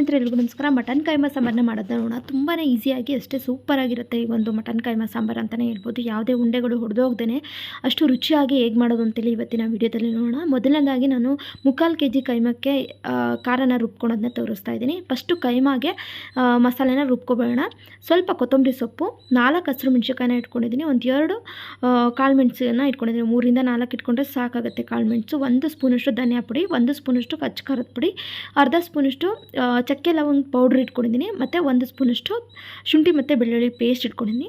ಎಲ್ರಿಗೂ ನಮಸ್ಕಾರ. ಮಟನ್ ಕೈಮಾ ಸಾಂಬಾರನ್ನ ಮಾಡೋದನ್ನ ನೋಡೋಣ. ತುಂಬಾ ಈಸಿಯಾಗಿ, ಅಷ್ಟೇ ಸೂಪರಾಗಿರುತ್ತೆ ಈ ಒಂದು ಮಟನ್ ಕೈಮಾ ಸಾಂಬಾರು ಅಂತಲೇ ಹೇಳ್ಬೋದು. ಯಾವುದೇ ಉಂಡೆಗಳು ಹೊಡೆದೋಗ್ದೇ ಅಷ್ಟು ರುಚಿಯಾಗಿ ಹೇಗೆ ಮಾಡೋದು ಅಂತೇಳಿ ಇವತ್ತಿನ ವಿಡಿಯೋದಲ್ಲಿ ನೋಡೋಣ. ಮೊದಲನೇದಾಗಿ ನಾನು ಮುಕ್ಕಾಲು ಕೆ ಜಿ ಕೈಮಕ್ಕೆ ಖಾರನ ರುಬ್ಕೊಳೋದನ್ನ ತೋರಿಸ್ತಾ ಇದ್ದೀನಿ. ಫಸ್ಟು ಕೈಮಾಗೆ ಮಸಾಲೆನ ರುಬ್ಕೊಬೋಣ ಸ್ವಲ್ಪ ಕೊತ್ತಂಬರಿ ಸೊಪ್ಪು, ನಾಲ್ಕು ಹಸಿರು ಮೆಣಸಿನಕಾಯಿನ ಇಟ್ಕೊಂಡಿದ್ದೀನಿ. ಒಂದು ಎರಡು ಕಾಳು ಮೆಣಸನ್ನ ಇಟ್ಕೊಂಡಿದ್ದೀನಿ. ಮೂರಿಂದ ನಾಲ್ಕು ಇಟ್ಕೊಂಡ್ರೆ ಸಾಕಾಗುತ್ತೆ ಕಾಳು ಮೆಣಸು. ಒಂದು ಸ್ಪೂನಷ್ಟು ಧನಿಯಾ ಪುಡಿ, ಒಂದು ಸ್ಪೂನಷ್ಟು ಕಚ್ಚ ಖಾರದ ಪುಡಿ, ಅರ್ಧ ಸ್ಪೂನಷ್ಟು ಚಕ್ಕೆ ಲವಂಗ ಪೌಡ್ರ್ ಇಟ್ಕೊಂಡಿದ್ದೀನಿ, ಮತ್ತು ಒಂದು ಸ್ಪೂನಷ್ಟು ಶುಂಠಿ ಮತ್ತು ಬೆಳ್ಳುಳ್ಳಿ ಪೇಸ್ಟ್ ಇಟ್ಕೊಂಡಿದ್ದೀನಿ.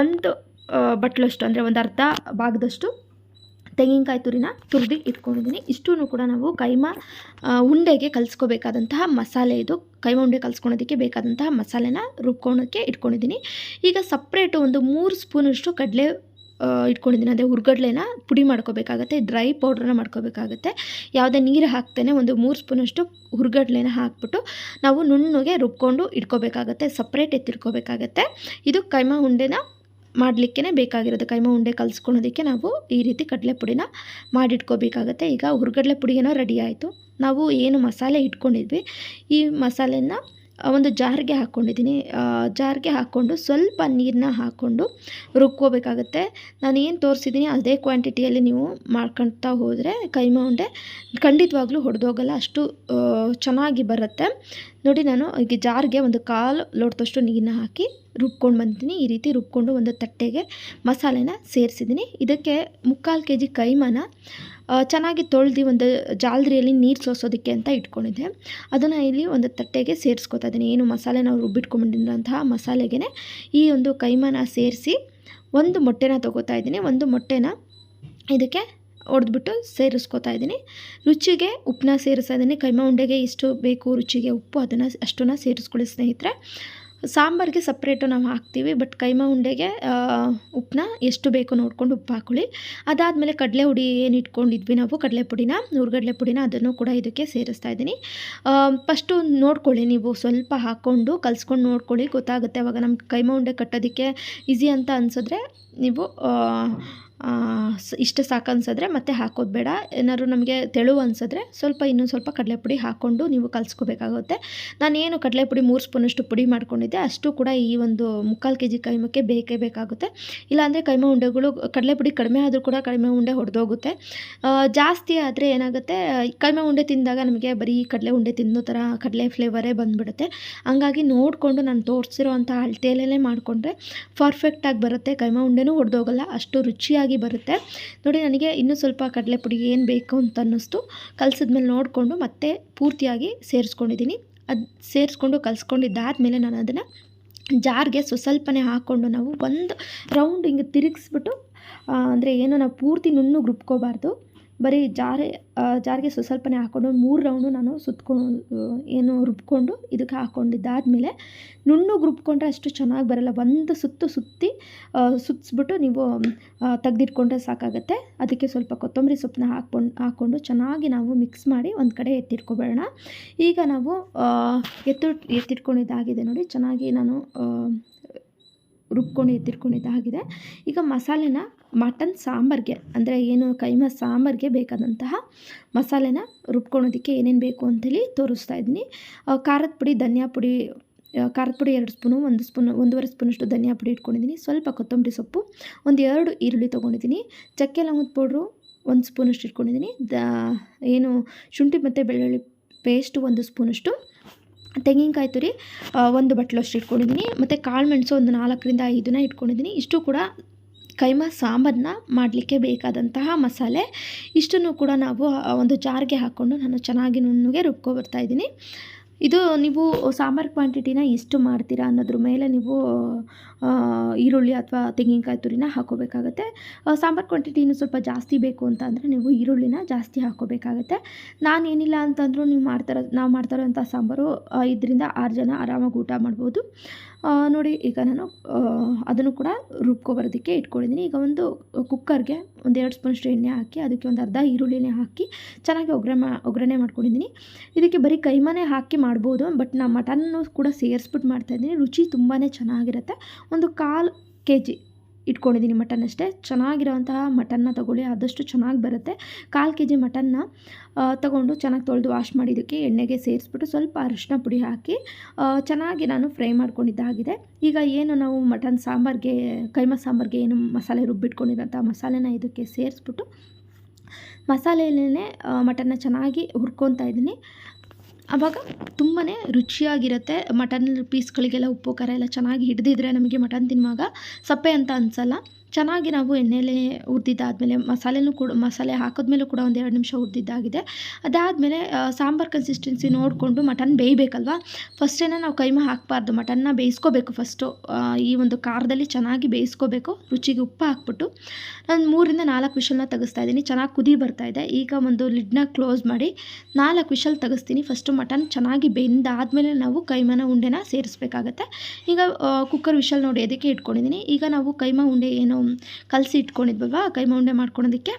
ಒಂದು ಬಟ್ಲಷ್ಟು, ಅಂದರೆ ಒಂದು ಅರ್ಧ ಭಾಗದಷ್ಟು ತೆಂಗಿನಕಾಯಿ ತುರಿನ ತುರಿದು ಇಟ್ಕೊಂಡಿದ್ದೀನಿ. ಇಷ್ಟೂ ಕೂಡ ನಾವು ಕೈಮ ಉಂಡೆಗೆ ಕಲಿಸ್ಕೋಬೇಕಾದಂತಹ ಮಸಾಲೆ ಇದು, ಕೈಮ ಉಂಡೆ ಕಲಿಸ್ಕೊಳೋದಕ್ಕೆ ಬೇಕಾದಂತಹ ಮಸಾಲೆನ ರುಬ್ಕೊಳೋಕ್ಕೆ ಇಟ್ಕೊಂಡಿದ್ದೀನಿ. ಈಗ ಸಪ್ರೇಟು ಒಂದು ಮೂರು ಸ್ಪೂನಷ್ಟು ಕಡಲೆ ಇಟ್ಕೊಂಡಿದ್ದೀನಿ. ಅದೇ ಹುರ್ಗಡ್ಲೆನ ಪುಡಿ ಮಾಡ್ಕೋಬೇಕಾಗತ್ತೆ, ಡ್ರೈ ಪೌಡ್ರನ್ನ ಮಾಡ್ಕೋಬೇಕಾಗತ್ತೆ. ಯಾವುದೇ ನೀರು ಹಾಕ್ತೇನೆ ಒಂದು ಮೂರು ಸ್ಪೂನಷ್ಟು ಹುರ್ಗಡ್ಲೆನ ಹಾಕ್ಬಿಟ್ಟು ನಾವು ನುಣ್ಣಗೆ ರುಬ್ಕೊಂಡು ಇಟ್ಕೋಬೇಕಾಗತ್ತೆ, ಸಪ್ರೇಟ್ ಎತ್ತಿಟ್ಕೋಬೇಕಾಗತ್ತೆ ಇದು ಕೈಮಾ ಉಂಡೆನ ಮಾಡಲಿಕ್ಕೇ ಬೇಕಾಗಿರೋದು. ಕೈಮ ಉಂಡೆ ಕಲಿಸ್ಕೊಳೋದಕ್ಕೆ ನಾವು ಈ ರೀತಿ ಕಡಲೆ ಪುಡಿನ ಮಾಡಿಟ್ಕೋಬೇಕಾಗತ್ತೆ. ಈಗ ಹುರ್ಗಡ್ಲೆ ಪುಡಿಯೇನೋ ರೆಡಿ ಆಯಿತು. ನಾವು ಏನು ಮಸಾಲೆ ಇಟ್ಕೊಂಡಿದ್ವಿ. ಈ ಮಸಾಲೆನ ಒಂದು ಜಾರ್ಗೆ ಹಾಕ್ಕೊಂಡಿದ್ದೀನಿ. ಜಾರಿಗೆ ಹಾಕ್ಕೊಂಡು ಸ್ವಲ್ಪ ನೀರನ್ನ ಹಾಕ್ಕೊಂಡು ರುಬ್ಕೋಬೇಕಾಗತ್ತೆ. ನಾನು ಏನು ತೋರಿಸಿದ್ದೀನಿ, ಅದೇ ಕ್ವಾಂಟಿಟಿಯಲ್ಲಿ ನೀವು ಮಾಡ್ಕೊಳ್ತಾ ಹೋದರೆ ಕೈಮಾ ಉಂಡೆ ಖಂಡಿತವಾಗ್ಲೂ ಹೊಡೆದೋಗಲ್ಲ, ಅಷ್ಟು ಚೆನ್ನಾಗಿ ಬರುತ್ತೆ. ನೋಡಿ ನಾನು ಈಗ ಜಾರಿಗೆ ಒಂದು ಕಾಲು ಲೋಟದಷ್ಟು ನೀರನ್ನ ಹಾಕಿ ರುಬ್ಕೊಂಡು ಬಂದಿದ್ದೀನಿ. ಈ ರೀತಿ ರುಬ್ಕೊಂಡು ಒಂದು ತಟ್ಟೆಗೆ ಮಸಾಲೆನ ಸೇರಿಸಿದ್ದೀನಿ. ಇದಕ್ಕೆ ಮುಕ್ಕಾಲು ಕೆ ಜಿ ಕೈಮಾನ ಚೆನ್ನಾಗಿ ತೊಳೆದು ಒಂದು ಜಾಲರಿಯಲ್ಲಿ ನೀರು ಸೋಸೋದಕ್ಕೆ ಅಂತ ಇಟ್ಕೊಂಡಿದ್ದೆ. ಅದನ್ನು ಇಲ್ಲಿ ಒಂದು ತಟ್ಟೆಗೆ ಸೇರಿಸ್ಕೊತಾ ಇದ್ದೀನಿ. ಏನು ಮಸಾಲೆ ನಾವು ರುಬ್ಬಿಟ್ಕೊಂಡಿರೋಂತಹ ಮಸಾಲೆಗೆ ಈ ಒಂದು ಕೈಮಾನ ಸೇರಿಸಿ ಒಂದು ಮೊಟ್ಟೆನ ತೊಗೋತಾ ಇದ್ದೀನಿ. ಒಂದು ಮೊಟ್ಟೆನ ಇದಕ್ಕೆ ಹೊಡೆದ್ಬಿಟ್ಟು ಸೇರಿಸ್ಕೊತಾ ಇದ್ದೀನಿ. ರುಚಿಗೆ ಉಪ್ಪನ್ನ ಸೇರಿಸ್ತಾ ಇದ್ದೀನಿ. ಕೈಮಾ ಉಂಡೆಗೆ ಎಷ್ಟು ಬೇಕು ರುಚಿಗೆ ಉಪ್ಪು, ಅದನ್ನು ಅಷ್ಟನ್ನು ಸೇರಿಸ್ಕೊಳ್ಳಿ ಸ್ನೇಹಿತರೆ. ಸಾಂಬಾರಿಗೆ ಸಪ್ರೇಟು ನಾವು ಹಾಕ್ತೀವಿ ಬಟ್ ಕೈಮಾ ಉಂಡೆಗೆ ಉಪ್ಪನ್ನ ಎಷ್ಟು ಬೇಕು ನೋಡ್ಕೊಂಡು ಉಪ್ಪು ಹಾಕೊಳ್ಳಿ. ಅದಾದಮೇಲೆ ಕಡಲೆ ಹುಡಿ ಏನು ಇಟ್ಕೊಂಡಿದ್ವಿ ನಾವು, ಕಡಲೆ ಪುಡಿನ ಹುರ್ಗಡ್ಲೆ ಪುಡಿನ ಅದನ್ನು ಕೂಡ ಇದಕ್ಕೆ ಸೇರಿಸ್ತಾ ಇದ್ದೀನಿ. ಫಸ್ಟು ನೋಡ್ಕೊಳ್ಳಿ ನೀವು, ಸ್ವಲ್ಪ ಹಾಕ್ಕೊಂಡು ಕಲಿಸ್ಕೊಂಡು ನೋಡ್ಕೊಳ್ಳಿ, ಗೊತ್ತಾಗುತ್ತೆ ಅವಾಗ ನಮ್ಗೆ ಕೈಮಾ ಉಂಡೆ ಕಟ್ಟೋದಕ್ಕೆ ಈಸಿ ಅಂತ ಅನಿಸಿದ್ರೆ ನೀವು ಇಷ್ಟು ಸಾಕು ಅನ್ಸಿದ್ರೆ ಮತ್ತೆ ಹಾಕೋದು ಬೇಡ. ಏನಾದ್ರು ನಮಗೆ ತೆಳು ಅನ್ಸಿದ್ರೆ ಸ್ವಲ್ಪ ಇನ್ನೊಂದು ಸ್ವಲ್ಪ ಕಡಲೆಪುಡಿ ಹಾಕ್ಕೊಂಡು ನೀವು ಕಲಿಸ್ಕೋಬೇಕಾಗುತ್ತೆ. ನಾನೇನು ಕಡಲೆಪುಡಿ ಮೂರು ಸ್ಪೂನಷ್ಟು ಪುಡಿ ಮಾಡ್ಕೊಂಡಿದ್ದೆ. ಅಷ್ಟು ಕೂಡ ಈ ಒಂದು ಮುಕ್ಕಾಲು ಕೆ ಜಿ ಕೈಮಕ್ಕೆ ಬೇಕೇ ಬೇಕಾಗುತ್ತೆ. ಇಲ್ಲಾಂದರೆ ಕೈಮ ಉಂಡೆಗಳು ಕಡಲೆಪುಡಿ ಕಡಿಮೆ ಆದರೂ ಕೂಡ ಕಡಿಮೆ ಉಂಡೆ ಹೊಡೆದೋಗುತ್ತೆ. ಜಾಸ್ತಿ ಆದರೆ ಏನಾಗುತ್ತೆ, ಕೈಮೆ ಉಂಡೆ ತಿಂದಾಗ ನಮಗೆ ಬರೀ ಕಡಲೆ ಉಂಡೆ ತಿನ್ನೋ ಥರ ಕಡಲೆ ಫ್ಲೇವರೇ ಬಂದುಬಿಡುತ್ತೆ. ಹಂಗಾಗಿ ನೋಡಿಕೊಂಡು ನಾನು ತೋರಿಸಿರೋ ಅಂಥ ಅಳತೆಯಲ್ಲೇ ಮಾಡಿಕೊಂಡ್ರೆ ಪರ್ಫೆಕ್ಟಾಗಿ ಬರುತ್ತೆ. ಕೈಮ ಉಂಡೆನೂ ಹೊಡೆದೋಗಲ್ಲ, ಅಷ್ಟು ರುಚಿಯಾಗಿ ಬರುತ್ತೆ. ನೋಡಿ, ನನಗೆ ಇನ್ನೂ ಸ್ವಲ್ಪ ಕಡಲೆ ಪುಡಿ ಏನು ಬೇಕು ಅಂತ ಅನ್ನಿಸ್ತು. ಕಲಸಿದ್ಮೇಲೆ ನೋಡಿಕೊಂಡು ಮತ್ತೆ ಪೂರ್ತಿಯಾಗಿ ಸೇರಿಸ್ಕೊಂಡಿದ್ದೀನಿ. ಅದು ಸೇರಿಸ್ಕೊಂಡು ಕಲಿಸ್ಕೊಂಡಿದ್ದಾದಮೇಲೆ ನಾನು ಅದನ್ನು ಜಾರ್ಗೆ ಸ್ವಲ್ಪನೇ ಹಾಕ್ಕೊಂಡು ನಾವು ಒಂದು ರೌಂಡ್ ಹಿಂಗೆ ತಿರುಗಿಸ್ಬಿಟ್ಟು ಅಂದರೆ ಏನು, ನಾವು ಪೂರ್ತಿ ನುಣ್ಣು ರುಬ್ಕೋಬಾರ್ದು. ಬರೀ ಜಾರೆ ಜಾರಿಗೆ ಸ್ವಲ್ಪನೇ ಹಾಕ್ಕೊಂಡು ಮೂರು ರೌಂಡು ನಾನು ಸುತ್ತಕೊಂಡು ಏನು ರುಬ್ಕೊಂಡು ಇದಕ್ಕೆ ಹಾಕ್ಕೊಂಡಿದ್ದಾದಮೇಲೆ ನುಣ್ಣಗೆ ರುಬ್ಕೊಂಡ್ರೆ ಅಷ್ಟು ಚೆನ್ನಾಗಿ ಬರಲ್ಲ. ಒಂದು ಸುತ್ತು ಸುತ್ತಿ ಸುತ್ತಿಸ್ಬಿಟ್ಟು ನೀವು ತೆಗೆದಿಟ್ಕೊಂಡ್ರೆ ಸಾಕಾಗುತ್ತೆ. ಅದಕ್ಕೆ ಸ್ವಲ್ಪ ಕೊತ್ತಂಬರಿ ಸೊಪ್ಪನ್ನ ಹಾಕ್ಕೊಂಡು ಹಾಕ್ಕೊಂಡು ಚೆನ್ನಾಗಿ ನಾವು ಮಿಕ್ಸ್ ಮಾಡಿ ಒಂದು ಕಡೆ ಎತ್ತಿಟ್ಕೊಬೇಡೋಣ. ಈಗ ನಾವು ಎತ್ತು, ಎತ್ತಿಟ್ಕೊಂಡಿದ್ದಾಗಿದೆ ನೋಡಿ, ಚೆನ್ನಾಗಿ ನಾನು ರುಬ್ಕೊಂಡು ಎತ್ತಿಟ್ಕೊಂಡಿದ್ದಾಗಿದೆ ಈಗ ಮಸಾಲೆನ ಮಟನ್ ಸಾಂಬಾರಿಗೆ, ಅಂದರೆ ಏನು ಕೈಮ ಸಾಂಬಾರಿಗೆ ಬೇಕಾದಂತಹ ಮಸಾಲೆನ ರುಬ್ಕೊಳೋದಕ್ಕೆ ಏನೇನು ಬೇಕು ಅಂತೇಳಿ ತೋರಿಸ್ತಾ ಇದ್ದೀನಿ. ಖಾರದ ಪುಡಿ, ಧನಿಯಾ ಪುಡಿ ಖಾರದ ಪುಡಿ ಎರಡು ಸ್ಪೂನು, ಒಂದು ಸ್ಪೂನ್, ಒಂದೂವರೆ ಸ್ಪೂನಷ್ಟು ಧನಿಯಾ ಪುಡಿ ಇಟ್ಕೊಂಡಿದ್ದೀನಿ. ಸ್ವಲ್ಪ ಕೊತ್ತಂಬರಿ ಸೊಪ್ಪು, ಒಂದು ಎರಡು ಈರುಳ್ಳಿ ತೊಗೊಂಡಿದ್ದೀನಿ. ಚಕ್ಕೆ ಲವಂಗದ ಪೌಡ್ರು, ಒಂದು ಸ್ಪೂನಷ್ಟು ಇಟ್ಕೊಂಡಿದ್ದೀನಿ. ದ, ಏನು ಶುಂಠಿ ಮತ್ತು ಬೆಳ್ಳುಳ್ಳಿ ಪೇಸ್ಟು, ಒಂದು ಸ್ಪೂನಷ್ಟು ತೆಂಗಿನಕಾಯಿ ತುರಿ ಒಂದು ಬಟ್ಲಷ್ಟು ಇಟ್ಕೊಂಡಿದ್ದೀನಿ. ಮತ್ತು ಕಾಳು ಮೆಣಸು ಒಂದು ನಾಲ್ಕರಿಂದ ಐದನ್ನ ಇಟ್ಕೊಂಡಿದ್ದೀನಿ. ಇಷ್ಟು ಕೂಡ ಕೈಮ ಸಾಂಬಾರನ್ನ ಮಾಡಲಿಕ್ಕೆ ಬೇಕಾದಂತಹ ಮಸಾಲೆ. ಇಷ್ಟನ್ನು ಕೂಡ ನಾವು ಒಂದು ಜಾರ್ಗೆ ಹಾಕ್ಕೊಂಡು ನಾನು ಚೆನ್ನಾಗಿ ನುಣ್ಣಗೆ ಇದ್ದೀನಿ. ಇದು ನೀವು ಸಾಂಬಾರು ಕ್ವಾಂಟಿಟಿನ ಎಷ್ಟು ಮಾಡ್ತೀರಾ ಅನ್ನೋದ್ರ ಮೇಲೆ ನೀವು ಈರುಳ್ಳಿ ಅಥವಾ ತೆಂಗಿನಕಾಯಿ ತುರಿನ ಹಾಕೋಬೇಕಾಗುತ್ತೆ. ಸಾಂಬಾರು ಕ್ವಾಂಟಿಟಿನೂ ಸ್ವಲ್ಪ ಜಾಸ್ತಿ ಬೇಕು ಅಂತ ಅಂದರೆ ನೀವು ಈರುಳ್ಳಿನ ಜಾಸ್ತಿ ಹಾಕೋಬೇಕಾಗತ್ತೆ. ನಾನೇನಿಲ್ಲ ಅಂತಂದರೂ ನೀವು ಮಾಡ್ತಾರೋ, ನಾವು ಮಾಡ್ತಾರೋಂಥ ಸಾಂಬಾರು ಇದರಿಂದ ಆರು ಜನ ಆರಾಮಾಗಿ ಊಟ ಮಾಡ್ಬೋದು. ನೋಡಿ, ಈಗ ನಾನು ಅದನ್ನು ಕೂಡ ರುಬ್ಕೊಬರೋದಕ್ಕೆ ಇಟ್ಕೊಂಡಿದ್ದೀನಿ. ಈಗ ಒಂದು ಕುಕ್ಕರ್ಗೆ ಒಂದು ಎರಡು ಸ್ಪೂನಷ್ಟು ಎಣ್ಣೆ ಹಾಕಿ, ಅದಕ್ಕೆ ಒಂದು ಅರ್ಧ ಈರುಳ್ಳಿನೇ ಹಾಕಿ ಚೆನ್ನಾಗಿ ಒಗ್ಗರಣೆ ಒಗ್ಗರಣೆ ಮಾಡ್ಕೊಂಡಿದ್ದೀನಿ. ಇದಕ್ಕೆ ಬರೀ ಕೈಮಾನೇ ಹಾಕಿ ಮಾಡ್ಬೋದು, ಬಟ್ ನಾನು ಮಟನ್ನು ಕೂಡ ಸೇರಿಸ್ಬಿಟ್ಟು ಮಾಡ್ತಾಯಿದ್ದೀನಿ. ರುಚಿ ತುಂಬಾ ಚೆನ್ನಾಗಿರುತ್ತೆ. ಒಂದು ಕಾಲು ಕೆ ಜಿ ಇಟ್ಕೊಂಡಿದ್ದೀನಿ ಮಟನ್ ಅಷ್ಟೇ. ಚೆನ್ನಾಗಿರೋವಂತಹ ಮಟನ್ನ ತೊಗೊಳ್ಳಿ. ಆದಷ್ಟು ಚೆನ್ನಾಗಿ ಬರುತ್ತೆ. ಕಾಲು ಕೆ ಜಿ ಮಟನ್ನ ತೊಗೊಂಡು ಚೆನ್ನಾಗಿ ತೊಳೆದು ವಾಶ್ ಮಾಡಿದ್ದಕ್ಕೆ ಎಣ್ಣೆಗೆ ಸೇರಿಸ್ಬಿಟ್ಟು ಸ್ವಲ್ಪ ಅರಿಶಿನ ಪುಡಿ ಹಾಕಿ ಚೆನ್ನಾಗಿ ನಾನು ಫ್ರೈ ಮಾಡ್ಕೊಂಡಿದ್ದಾಗಿದೆ ಈಗ ಏನು ನಾವು ಮಟನ್ ಸಾಂಬಾರಿಗೆ, ಕೈಮ ಸಾಂಬಾರಿಗೆ ಏನು ಮಸಾಲೆ ರುಬ್ಬಿಟ್ಕೊಂಡಿರೋಂಥ ಮಸಾಲೆನ ಇದಕ್ಕೆ ಸೇರಿಸ್ಬಿಟ್ಟು ಮಸಾಲೆಯಲ್ಲೇ ಮಟನ್ನ ಚೆನ್ನಾಗಿ ಹುರ್ಕೊತಾ ಇದ್ದೀನಿ. ಆವಾಗ ತುಂಬಾ ರುಚಿಯಾಗಿರುತ್ತೆ. ಮಟನ್ ಪೀಸ್ಗಳಿಗೆಲ್ಲ ಉಪ್ಪು, ಖಾರ ಎಲ್ಲ ಚೆನ್ನಾಗಿ ಹಿಡಿದಿದ್ರೆ ನಮಗೆ ಮಟನ್ ತಿನ್ನುವಾಗ ಸಪ್ಪೆ ಅಂತ ಅನಿಸಲ್ಲ. ಚೆನ್ನಾಗಿ ನಾವು ಎಣ್ಣೆಲೆ ಹುರಿದಿದ್ದಾದಮೇಲೆ ಮಸಾಲೆನೂ ಕೂಡ ಮಸಾಲೆ ಹಾಕಿದ್ಮೇಲೂ ಕೂಡ ಒಂದು ಎರಡು ನಿಮಿಷ ಹುರಿದಿದ್ದಾಗಿದೆ. ಅದಾದಮೇಲೆ ಸಾಂಬಾರು ಕನ್ಸಿಸ್ಟೆನ್ಸಿ ನೋಡಿಕೊಂಡು ಮಟನ್ ಬೇಯಬೇಕಲ್ವಾ? ಫಸ್ಟೇನೆ ನಾವು ಕೈಮಾ ಹಾಕಬಾರ್ದು. ಮಟನ್ನ ಬೇಯಿಸ್ಕೋಬೇಕು ಫಸ್ಟು ಈ ಒಂದು ಖಾರದಲ್ಲಿ ಚೆನ್ನಾಗಿ ಬೇಯಿಸ್ಕೋಬೇಕು. ರುಚಿಗೆ ಉಪ್ಪು ಹಾಕ್ಬಿಟ್ಟು ನಾನು ಮೂರಿಂದ ನಾಲ್ಕು ವಿಷಲ್ನ ತೆಗಿಸ್ತಾ ಇದ್ದೀನಿ. ಚೆನ್ನಾಗಿ ಕುದಿ ಬರ್ತಾ ಇದೆ. ಈಗ ಒಂದು ಲಿಡ್ನ ಕ್ಲೋಸ್ ಮಾಡಿ ನಾಲ್ಕು ವಿಷಲ್ ತೆಗಿಸ್ತೀನಿ. ಫಸ್ಟು ಮಟನ್ ಚೆನ್ನಾಗಿ ಬೆಂದಾದಮೇಲೆ ನಾವು ಕೈಮನ ಉಂಡೆನ ಸೇರಿಸ್ಬೇಕಾಗತ್ತೆ. ಈಗ ಕುಕ್ಕರ್ ವಿಷಲ್ ನೋಡಿ ಅದಕ್ಕೆ ಇಟ್ಕೊಂಡಿದ್ದೀನಿ. ಈಗ ನಾವು ಕೈಮಾ ಉಂಡೆ ಏನು ಕಲಸಿ ಇಟ್ಕೊಂಡಿದ್ವಲ್ವ ಕೈಮ ಉಂಡೆ ಮಾಡ್ಕೊಳೋದಕ್ಕೆ.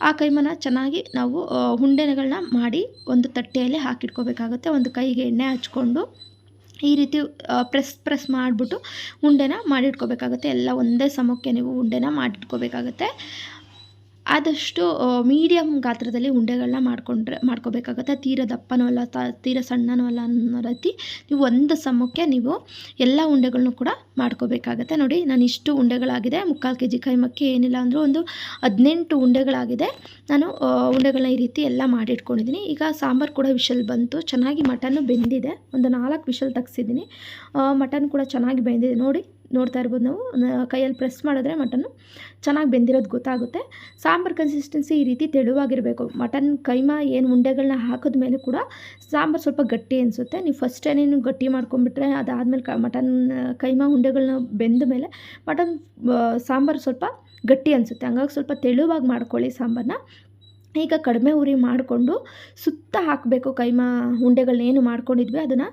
ಆ ಕೈಮನ ಚೆನ್ನಾಗಿ ನಾವು ಆ, ಉಂಡೆಗಳನ್ನ ಮಾಡಿ ಒಂದು ತಟ್ಟೆಯಲ್ಲಿ ಹಾಕಿಟ್ಕೋಬೇಕಾಗುತ್ತೆ. ಒಂದು ಕೈಗೆ ಎಣ್ಣೆ ಹಚ್ಕೊಂಡು ಈ ರೀತಿ ಪ್ರೆಸ್ ಪ್ರೆಸ್ ಮಾಡಿಬಿಟ್ಟು ಉಂಡೆನ ಮಾಡಿಟ್ಕೋಬೇಕಾಗುತ್ತೆ. ಎಲ್ಲ ಒಂದೇ ಸಮಕ್ಕೆ ನೀವು ಉಂಡೆನ ಮಾಡಿಟ್ಕೋಬೇಕಾಗತ್ತೆ. ಆದಷ್ಟು ಮೀಡಿಯಮ್ ಗಾತ್ರದಲ್ಲಿ ಉಂಡೆಗಳನ್ನ ಮಾಡಿಕೊಂಡ್ರೆ, ಮಾಡ್ಕೋಬೇಕಾಗತ್ತೆ. ತೀರ ದಪ್ಪನೂ ಅಲ್ಲ ತ, ತೀರ ಸಣ್ಣನೂ ಅಲ್ಲ ಅನ್ನೋ ರೀತಿ ನೀವು ಒಂದು ಸಮಕ್ಕೆ ನೀವು ಎಲ್ಲ ಉಂಡೆಗಳನ್ನೂ ಕೂಡ ಮಾಡ್ಕೋಬೇಕಾಗತ್ತೆ. ನೋಡಿ, ನಾನು ಇಷ್ಟು ಉಂಡೆಗಳಾಗಿದೆ. ಮುಕ್ಕಾಲು ಕೆ ಜಿ ಕೈಮಕ್ಕೆ ಏನಿಲ್ಲ ಅಂದರೂ ಒಂದು ಹದಿನೆಂಟು ಉಂಡೆಗಳಾಗಿದೆ. ನಾನು ಉಂಡೆಗಳನ್ನ ಈ ರೀತಿ ಎಲ್ಲ ಮಾಡಿಟ್ಕೊಂಡಿದ್ದೀನಿ. ಈಗ ಸಾಂಬಾರು ಕೂಡ ವಿಷಲ್ ಬಂತು. ಚೆನ್ನಾಗಿ ಮಟನ್ನು ಬೆಂದಿದೆ. ಒಂದು ನಾಲ್ಕು ವಿಷಲ್ ತೆಗ್ಸಿದ್ದೀನಿ. ಮಟನ್ ಕೂಡ ಚೆನ್ನಾಗಿ ಬೆಂದಿದೆ. ನೋಡಿ ನೋಡ್ತಾ ಇರ್ಬೋದು ನಾವು. ಕೈಯಲ್ಲಿ ಪ್ರೆಸ್ ಮಾಡಿದ್ರೆ ಮಟನ್ನು ಚೆನ್ನಾಗಿ ಬೆಂದಿರೋದು ಗೊತ್ತಾಗುತ್ತೆ. ಸಾಂಬಾರು ಕನ್ಸಿಸ್ಟೆನ್ಸಿ ಈ ರೀತಿ ತೆಳುವಾಗಿರಬೇಕು. ಮಟನ್ ಕೈಮಾ ಏನು ಉಂಡೆಗಳನ್ನ ಹಾಕಿದ ಮೇಲೆ ಕೂಡ ಸಾಂಬಾರು ಸ್ವಲ್ಪ ಗಟ್ಟಿ ಅನಿಸುತ್ತೆ. ನೀವು ಫಸ್ಟ್ ಏನೇನು ಗಟ್ಟಿ ಮಾಡ್ಕೊಂಬಿಟ್ರೆ ಅದಾದಮೇಲೆ ಕ ಮಟನ್ ಕೈಮಾ ಉಂಡೆಗಳನ್ನ ಬೆಂದ ಮೇಲೆ ಮಟನ್ ಸಾಂಬಾರು ಸ್ವಲ್ಪ ಗಟ್ಟಿ ಅನಿಸುತ್ತೆ. ಹಂಗಾಗಿ ಸ್ವಲ್ಪ ತೆಳುವಾಗಿ ಮಾಡ್ಕೊಳ್ಳಿ ಸಾಂಬಾರನ್ನ ಈಗ ಕಡಿಮೆ ಉರಿ ಮಾಡಿಕೊಂಡು ಸುತ್ತ ಹಾಕಬೇಕು. ಕೈಮಾ ಉಂಡೆಗಳನ್ನ ಏನು ಮಾಡ್ಕೊಂಡಿದ್ವಿ, ಅದನ್ನು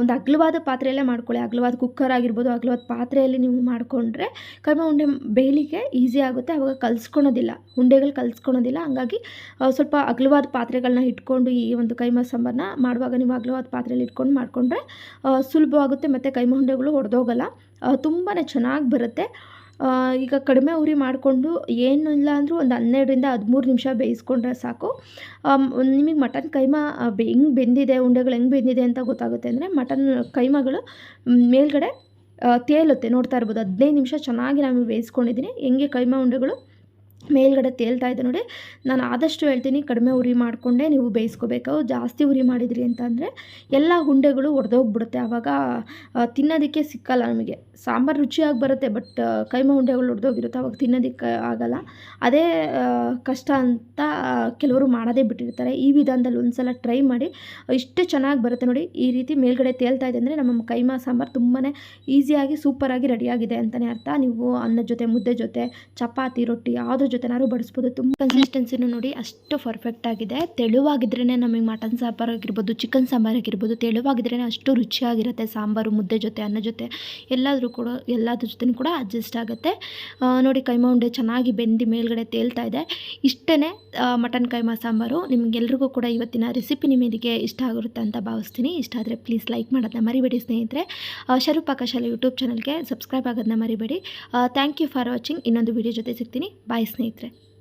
ಒಂದು ಅಗಲವಾದ ಪಾತ್ರೆಯಲ್ಲೇ ಮಾಡ್ಕೊಳ್ಳಿ. ಅಗಲವಾದ ಕುಕ್ಕರ್ ಆಗಿರ್ಬೋದು, ಅಗಲವಾದ ಪಾತ್ರೆಯಲ್ಲಿ ನೀವು ಮಾಡಿಕೊಂಡ್ರೆ ಕೈಮಾ ಉಂಡೆ ಬೇಯಲಿಕ್ಕೆ ಈಸಿ ಆಗುತ್ತೆ. ಆವಾಗ ಕಲಿಸ್ಕೊಳೋದಿಲ್ಲ. ಉಂಡೆಗಳು ಕಲಿಸ್ಕೊಳೋದಿಲ್ಲ. ಹಂಗಾಗಿ ಸ್ವಲ್ಪ ಅಗಲವಾದ ಪಾತ್ರೆಗಳನ್ನ ಇಟ್ಕೊಂಡು ಈ ಒಂದು ಕೈಮಾ ಸಾಂಬಾರನ್ನ ಮಾಡುವಾಗ ನೀವು ಅಗಲವಾದ ಪಾತ್ರೆಯಲ್ಲಿ ಇಟ್ಕೊಂಡು ಮಾಡಿಕೊಂಡ್ರೆ ಸುಲಭವಾಗುತ್ತೆ. ಮತ್ತು ಕೈಮಾ ಉಂಡೆಗಳು ಒಡೆದೋಗಲ್ಲ. ತುಂಬಾ ಚೆನ್ನಾಗಿ ಬರುತ್ತೆ. ಈಗ ಕಡಿಮೆ ಉರಿ ಮಾಡಿಕೊಂಡು ಏನು ಇಲ್ಲ ಅಂದರೂ ಒಂದು ಹನ್ನೆರಡರಿಂದ ಹದಿಮೂರು ನಿಮಿಷ ಬೇಯಿಸ್ಕೊಂಡ್ರೆ ಸಾಕು. ನಿಮಗೆ ಮಟನ್ ಕೈಮಾ ಹೆಂಗೆ ಬೆಂದಿದೆ, ಉಂಡೆಗಳು ಹೆಂಗೆ ಬೆಂದಿದೆ ಅಂತ ಗೊತ್ತಾಗುತ್ತೆ ಅಂದರೆ ಮಟನ್ ಕೈಮಾಗಳು ಮೇಲ್ಗಡೆ ತೇಲುತ್ತೆ. ನೋಡ್ತಾ ಇರ್ಬೋದು. ಹದಿನೈದು ನಿಮಿಷ ಚೆನ್ನಾಗಿ ನಾನು ಬೇಯಿಸ್ಕೊಂಡಿದ್ದೀನಿ. ಹೆಂಗೆ ಕೈಮಾ, ಉಂಡೆಗಳು? ಮೇಲ್ಗಡೆ ತೇಲ್ತಾ ಇದೆ ನೋಡಿ. ನಾನು ಆದಷ್ಟು ಹೇಳ್ತೀನಿ, ಕಡಿಮೆ ಉರಿ ಮಾಡಿಕೊಂಡೇ ನೀವು ಬೇಯಿಸ್ಕೋಬೇಕು. ಜಾಸ್ತಿ ಉರಿ ಮಾಡಿದಿರಿ ಅಂತಂದರೆ ಎಲ್ಲ ಉಂಡೆಗಳು ಒಡೆದೋಗ್ಬಿಡುತ್ತೆ. ಆವಾಗ ತಿನ್ನೋದಕ್ಕೆ ಸಿಕ್ಕಲ್ಲ ನಮಗೆ. ಸಾಂಬಾರು ರುಚಿಯಾಗಿ ಬರುತ್ತೆ ಬಟ್ ಕೈಮ ಉಂಡೆಗಳು ಒಡೆದೋಗಿರುತ್ತೆ. ಆವಾಗ ತಿನ್ನೋದಕ್ಕೆ ಆಗಲ್ಲ. ಅದೇ ಕಷ್ಟ ಅಂತ ಕೆಲವರು ಮಾಡೋದೇ ಬಿಟ್ಟಿರ್ತಾರೆ. ಈ ವಿಧಾನದಲ್ಲಿ ಒಂದ್ಸಲ ಟ್ರೈ ಮಾಡಿ, ಇಷ್ಟು ಚೆನ್ನಾಗಿ ಬರುತ್ತೆ ನೋಡಿ. ಈ ರೀತಿ ಮೇಲ್ಗಡೆ ತೇಲ್ತಾ ಇದೆ ಅಂದರೆ ನಮ್ಮ ಕೈಮ ಸಾಂಬಾರು ತುಂಬಾ ಈಸಿಯಾಗಿ ಸೂಪರಾಗಿ ರೆಡಿಯಾಗಿದೆ ಅಂತಲೇ ಅರ್ಥ. ನೀವು ಅನ್ನದ ಜೊತೆ, ಮುದ್ದೆ ಜೊತೆ, ಚಪಾತಿ, ರೊಟ್ಟಿ ಯಾವುದ್ರ ಜೊತೆನಾದ್ರು ಬಡಿಸ್ಬೋದು. ತುಂಬ ಕನ್ಸಿಸ್ಟೆನ್ಸಿನೂ ನೋಡಿ ಅಷ್ಟು ಪರ್ಫೆಕ್ಟ್ ಆಗಿದೆ. ತೆಳುವಾಗಿದ್ರೇ ನಮಗೆ ಮಟನ್ ಸಾಂಬಾರು ಆಗಿರ್ಬೋದು ಚಿಕನ್ ಸಾಂಬಾರ್ ಆಗಿರ್ಬೋದು ತೆಳುವಾಗಿದ್ರೇ ಅಷ್ಟು ರುಚಿಯಾಗಿರುತ್ತೆ ಸಾಂಬಾರು, ಮುದ್ದೆ ಜೊತೆ, ಅನ್ನ ಜೊತೆ. ಎಲ್ಲಾದರೂ ಕೂಡ, ಎಲ್ಲದ್ರ ಜೊತೆನೂ ಕೂಡ ಅಡ್ಜಸ್ಟ್ ಆಗುತ್ತೆ. ನೋಡಿ ಕೈಮಾ ಉಂಡೆ ಚೆನ್ನಾಗಿ ಬೆಂದಿ ಮೇಲ್ಗಡೆ ತೇಲ್ತಾ ಇದೆ. ಇಷ್ಟೇ ಮಟನ್ ಕೈಮಾ ಸಾಂಬಾರು. ನಿಮಗೆಲ್ರಿಗೂ ಕೂಡ ಇವತ್ತಿನ ರೆಸಿಪಿ ನಿಮಗೆ ಇಷ್ಟ ಆಗಿರುತ್ತೆ ಅಂತ ಭಾವಿಸ್ತೀನಿ. ಇಷ್ಟ ಆದರೆ ಪ್ಲೀಸ್ ಲೈಕ್ ಮಾಡೋದನ್ನ ಮರಿಬೇಡಿ ಸ್ನೇಹಿತರೆ. ಶರೂಪ್ ಶರು ಪಾಕಶಾಲೆ ಯೂಟ್ಯೂಬ್ ಚಾನಲ್ಗೆ ಸಬ್ಸ್ಕ್ರೈಬ್ ಆಗೋದನ್ನ ಮರಿಬೇಡಿ. ಥ್ಯಾಂಕ್ ಯು ಫಾರ್ ವಾಚಿಂಗ್ ಇನ್ನೊಂದು ವಿಡಿಯೋ ಜೊತೆ ಸಿಗ್ತೀನಿ. ಬಾಯ್ ಸ್ನೇಹಿತರೆ.